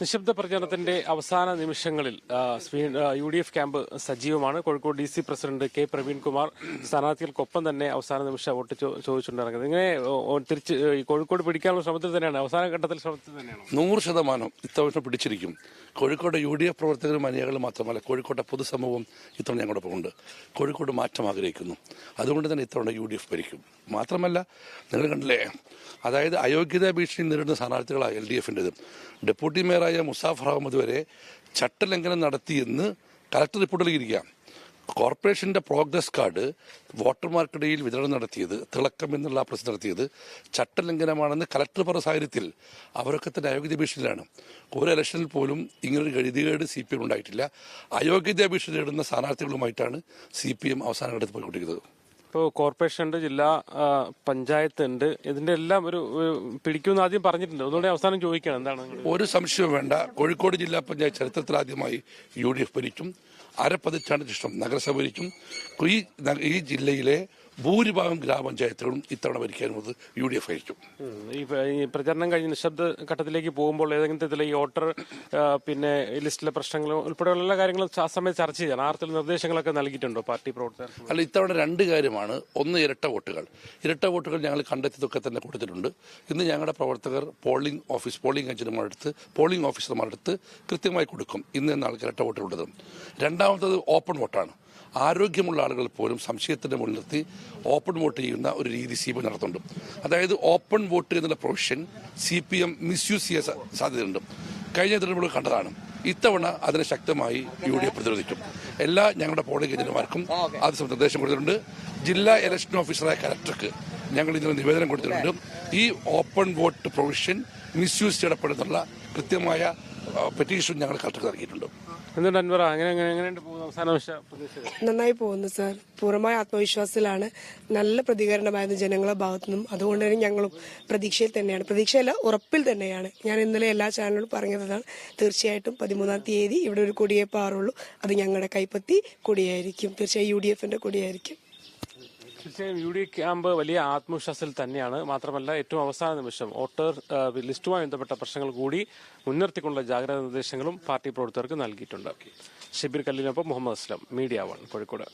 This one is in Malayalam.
നിശബ്ദ പ്രചരണത്തിന്റെ അവസാന നിമിഷങ്ങളിൽ യു ഡി എഫ് ക്യാമ്പ് സജീവമാണ്. Kozhikode D C president K. Praveenkumar സ്ഥാനാർത്ഥികൾക്കൊപ്പം തന്നെ അവസാന നിമിഷം വോട്ട് ചോദിച്ചിട്ടുണ്ടായിരുന്നത് ഇങ്ങനെ തിരിച്ച് കോഴിക്കോട് പിടിക്കാനുള്ള ശ്രമത്തിൽ തന്നെയാണ്. അവസാന ഘട്ടത്തിൽ ശ്രമത്തിൽ തന്നെയാണ്? നൂറ് ശതമാനം ഇത്തവണ പിടിച്ചിരിക്കും. കോഴിക്കോട് യു ഡി എഫ് പ്രവർത്തകരും അനുയായികളും മാത്രമല്ല കോഴിക്കോട്ടെ പൊതുസമൂഹം ഇത്തവണ ഞങ്ങളോടൊപ്പം ഉണ്ട്. കോഴിക്കോട് മാറ്റം ആഗ്രഹിക്കുന്നു. അതുകൊണ്ട് തന്നെ ഇത്തവണ യു ഡി എഫ് ഭരിക്കും. മാത്രമല്ല നിങ്ങൾ കണ്ടില്ലേ? അതായത് അയോഗ്യതാ ഭീഷണി നേരിടുന്ന സ്ഥാനാർത്ഥികളാണ് എൽ ഡി എഫിന്റെത്. ഡെപ്യൂട്ടി മേയറായ മുസാഫർ അഹമ്മദ് വരെ ചട്ടലംഘനം നടത്തിയെന്ന് കലക്ടർ റിപ്പോർട്ട് നൽകിയിരിക്കാം കോർപ്പറേഷന്റെ പ്രോഗ്രസ് കാർഡ് വോട്ടർമാർക്കിടയിൽ വിതരണം നടത്തിയത് തിളക്കം എന്നുള്ള പ്രശ്നം നടത്തിയത് ചട്ടലംഘനമാണെന്ന് കലക്ടർ പറഞ്ഞ സാഹചര്യത്തിൽ അവരൊക്കെ തന്നെ അയോഗ്യത ഭീഷണിയിലാണ് ഒരു ഇലക്ഷനിൽ പോലും ഇങ്ങനൊരു ഗതികേട് സി പി എം ഉണ്ടായിട്ടില്ല. അയോഗ്യത ഭീഷണി നേടുന്ന സ്ഥാനാർത്ഥികളുമായിട്ടാണ് സി പി എം അവസാന ഘട്ടത്തിൽ പോയിക്കൊണ്ടിരിക്കുന്നത് ഇപ്പോൾ കോർപ്പറേഷൻ ഉണ്ട് ജില്ലാ പഞ്ചായത്ത് ഉണ്ട് ഇതിന്റെ എല്ലാം ഒരു പിടിക്കുമെന്ന് ആദ്യം പറഞ്ഞിട്ടുണ്ട്. ഒന്നുകൂടെ അവസാനം ചോദിക്കണം എന്താണ് ഒരു സംശയവും വേണ്ട. കോഴിക്കോട് ജില്ലാ പഞ്ചായത്ത് ചരിത്രത്തിൽ ആദ്യമായി യു ഡി എഫ് ഭരിക്കും. അരപ്പതിറ്റാണ്ട് ശേഷം നഗരസഭ ഭരിക്കും. ഈ ജില്ലയിലെ ഭൂരിഭാഗം ഗ്രാമപഞ്ചായത്തുകളും ഇത്തവണ ഭരിക്കാനുള്ളത് യു ഡി എഫ് ആയിരിക്കും ഈ പ്രചരണം കഴിഞ്ഞ് നിശബ്ദ ഘട്ടത്തിലേക്ക് പോകുമ്പോൾ ഏതെങ്കിലും തരത്തിൽ ഈ വോട്ടർ പിന്നെ ലിസ്റ്റിലെ പ്രശ്നങ്ങൾ ഉൾപ്പെടെയുള്ള എല്ലാ കാര്യങ്ങളും ആ സമയത്ത് ചർച്ച ചെയ്യാൻ ആർത്തിൽ നിർദ്ദേശങ്ങളൊക്കെ നൽകിയിട്ടുണ്ടോ പാർട്ടി പ്രവർത്തകർ അല്ല ഇത്തവണ രണ്ട് കാര്യമാണ്. ഒന്ന് ഇരട്ട വോട്ടുകൾ. ഇരട്ട വോട്ടുകൾ ഞങ്ങൾ കണ്ടെത്തിയതൊക്കെ തന്നെ കൊടുത്തിട്ടുണ്ട്. ഇന്ന് ഞങ്ങളുടെ പ്രവർത്തകർ പോളിംഗ് ഓഫീസ് പോളിംഗ് ഏജന്റുമാരെടുത്ത് പോളിംഗ് ഓഫീസർമാരെടുത്ത് കൃത്യമായി കൊടുക്കും ഇന്ന് നാൾക്ക് ഇരട്ട വോട്ട് കൊടുത്തത് രണ്ടാമത്തത് ഓപ്പൺ വോട്ടാണ്. ആരോഗ്യമുള്ള ആളുകൾ പോലും സംശയത്തിന്റെ മുന്നിൽ നിർത്തി ഓപ്പൺ വോട്ട് ചെയ്യുന്ന ഒരു രീതി സി പി നടത്തുന്നുണ്ട്. അതായത് ഓപ്പൺ വോട്ട് എന്നുള്ള provision C P M misuse ചെയ്യാൻ സാധ്യതയുണ്ട്. കഴിഞ്ഞ തെരഞ്ഞെടുപ്പ് കണ്ടതാണ്. ഇത്തവണ അതിനെ ശക്തമായി യു ഡി എഫ് പ്രതിരോധിക്കും. എല്ലാ ഞങ്ങളുടെ പോളിംഗ് ഏജന്റുമാർക്കും അത് നിർദ്ദേശം കൊടുത്തിട്ടുണ്ട്. ജില്ലാ ഇലക്ഷൻ ഓഫീസറായ കലക്ടർക്ക് ഞങ്ങൾ ഇന്നലെ നിവേദനം കൊടുത്തിട്ടുണ്ട്. ഈ ഓപ്പൺ വോട്ട് പ്രൊവിഷൻ മിസ്യൂസ് ചെയ്യപ്പെടുന്നുള്ള കൃത്യമായ പെറ്റീഷൻ ഞങ്ങൾ കളക്ടർക്ക് നൽകിയിട്ടുണ്ട്. നന്നായി പോകുന്നു സർ. പൂർണമായ ആത്മവിശ്വാസത്തിലാണ് നല്ല പ്രതികരണമായിരുന്നു ജനങ്ങളുടെ ഭാഗത്തു നിന്നും. അതുകൊണ്ട് തന്നെ ഞങ്ങളും പ്രതീക്ഷയിൽ തന്നെയാണ്. പ്രതീക്ഷയല്ല ഉറപ്പിൽ തന്നെയാണ്. ഞാൻ ഇന്നലെ എല്ലാ ചാനലിലും പറഞ്ഞതാണ്. തീർച്ചയായിട്ടും പതിമൂന്നാം തീയതി ഇവിടെ ഒരു കൊടിയേ പാറുള്ളൂ അത് ഞങ്ങളുടെ കൈപ്പത്തി കൊടിയായിരിക്കും. തീർച്ചയായും യു ഡി എഫിന്റെ കൊടിയായിരിക്കും. തീർച്ചയായും യു ഡി ക്യാമ്പ് വലിയ ആത്മവിശ്വാസത്തിൽ തന്നെയാണ്. മാത്രമല്ല ഏറ്റവും അവസാന നിമിഷം വോട്ടർ ലിസ്റ്റുമായി ബന്ധപ്പെട്ട പ്രശ്നങ്ങൾ കൂടി മുൻനിർത്തിക്കൊണ്ടുള്ള ജാഗ്രതാ നിർദ്ദേശങ്ങളും പാർട്ടി പ്രവർത്തകർക്ക് നൽകിയിട്ടുണ്ട്. ഷിബിർ കല്ലിനൊപ്പം മുഹമ്മദ് അസ്ലം മീഡിയ വൺ കോഴിക്കോട്.